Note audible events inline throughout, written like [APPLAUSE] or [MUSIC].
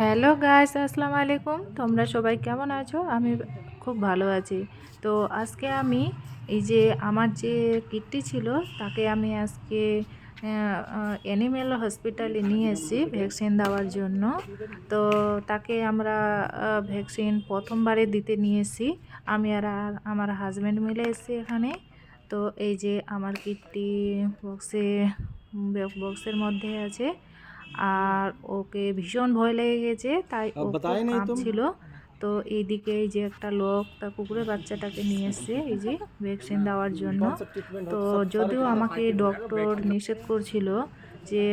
Hello guys আসসালামু আলাইকুম তোমরা সবাই কেমন আছো? আমি খুব ভালো আছি। তো আজকে আমি এই যে আমার যে কিটটি ছিল, তাকে আমি আজকে অ্যানিমেল হসপিটালে নিয়ে এসেছি ভ্যাকসিন দেওয়ার জন্য। তো তাকে আমরা ভ্যাকসিন প্রথমবারে দিতে নিয়ে এসেছি। আমি আর আমার হাজব্যান্ড মিলে এসেছি এখানে। তো এই যে আমার কিটটি বক্সে বক্সের মধ্যে আছে। আর ওকে ভীষণ ভয় লেগে গেছে তাই ও ছিল তো? এইদিকে এই যে একটা লোক তা কুকুরের বাচ্চাটাকে নিয়ে এসছে এই যে ভ্যাকসিন দেওয়ার জন্য। তো যদিও আমাকে ডক্টর নিষেধ করছিল যে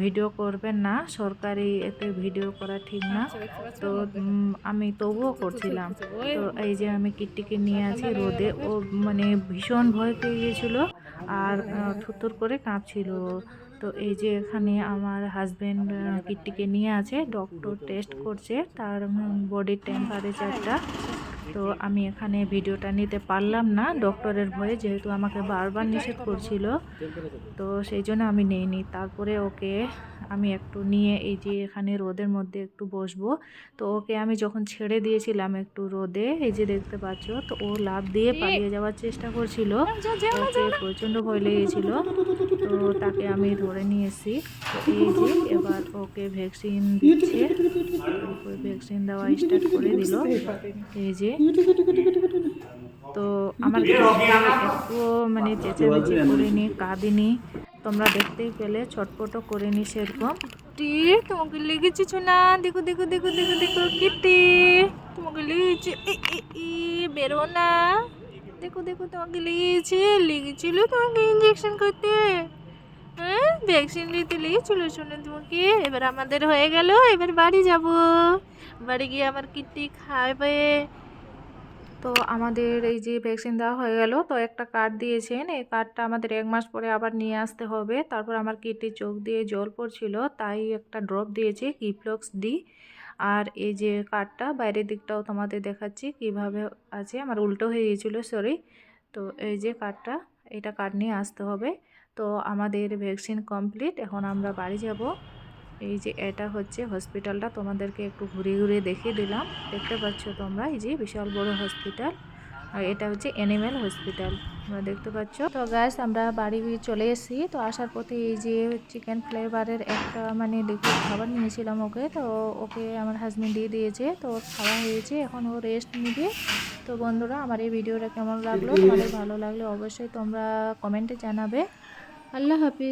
ভিডিও করবেন না সরকারি এতে ভিডিও করা ঠিক না। তো আমি তবুও করছিলাম। তো এই যে আমি কিটটিকে নিয়ে আছি রোদে ও মানে ভীষণ ভয় পেয়ে গিয়েছিল আর থুতুর করে কাঁপছিল তো এই যে এখানে আমার হাজব্যান্ড কিটটিকে নিয়ে আছে ডক্টর টেস্ট করছে, তার বডির টেম্পারেচারটা তো আমি এখানে ভিডিওটা নিতে পারলাম না। ডক্টরের ভয়ে যেহেতু আমাকে বারবার নিষেধ করছিল তো সেই জন্য আমি নেইনি। তারপরে ওকে আমি একটু নিয়ে এই যে এখানে রোদের মধ্যে একটু বসবো তো ওকে আমি যখন ছেড়ে দিয়েছিলাম একটু রোদে এই যে দেখতে পাচ্ছ তো ও লাভ দিয়ে পালিয়ে যাওয়ার চেষ্টা করছিল। ওকে প্রচণ্ড ভয় লেগেছিল তো তাকে আমি ধরে নিয়েছি তো এই যে এবার ওকে ভ্যাকসিন দিচ্ছে। ওকে ভ্যাকসিন দেওয়া স্টার্ট করে দিল এই যে তো আমার মানে চেঁচামেচি করিনি কাঁদিনি তোমরা দেখতেই পেলে ছটপটও করিনি সেরকম টি তোমাকে লেগেছে না দেখো দেখো দেখো দেখো দেখো কিটি তোমাকে লেগেছে এ, বেরো না দেখো দেখো তোমাকে লেগেছে লেগেছিল তোমাকে ইঞ্জেকশন করতে হ্যাঁ ভ্যাকসিন নিতে লেগেছিল শুনে তোমাকে এবার আমাদের হয়ে গেল, এবার বাড়ি যাব। বাড়ি গিয়ে আমার কিটটি খাবে। তো আমাদের এই যে ভ্যাকসিন দেওয়া হয়ে গেল, তো একটা কার্ড দিয়েছেন, এই কার্ডটা আমাদের এক মাস পরে আবার নিয়ে আসতে হবে। তারপর আমার কিডনির চোখ দিয়ে জল পড়ছিল, তাই একটা ড্রপ দিয়েছে কিপ্লক্স ডি আর এই যে কার্ডটা বাইরের দিকটাও তোমাদের দেখাচ্ছি, কীভাবে আছে, আমার উল্টো হয়ে গিয়েছিল সরি তো এই যে কার্ডটা এটা কার্ড নিয়ে আসতে হবে। তো আমাদের ভ্যাকসিন কমপ্লিট, এখন আমরা বাড়ি যাব। এই যে এটা হচ্ছে হসপিটালটা, তোমাদেরকে একটু ঘুরে ঘুরে দেখিয়ে দিলাম। দেখতে পাচ্ছ তোমরা, এই যে বিশাল বড় হসপিটাল। আর এটা হচ্ছে অ্যানিম্যাল হসপিটাল তোমরা দেখতে পাচ্ছ? তো গ্যাস আমরা বাড়ি চলে এসেছি। তো আসার পথে এই যে চিকেন ফ্লেভারের একটা মানে লিকুইড খাবার নিয়েছিলাম ওকে। তো ওকে আমার হাজব্যান্ড দিয়ে দিয়েছে। তো ওর খাওয়া হয়েছে। এখন ও রেস্ট নিবে। তো বন্ধুরা আমার এই ভিডিওটা কেমন লাগল? তোমাদের [LAUGHS] ভালো লাগলে অবশ্যই তোমরা কমেন্টে জানাবে। আল্লাহ হাফিজ।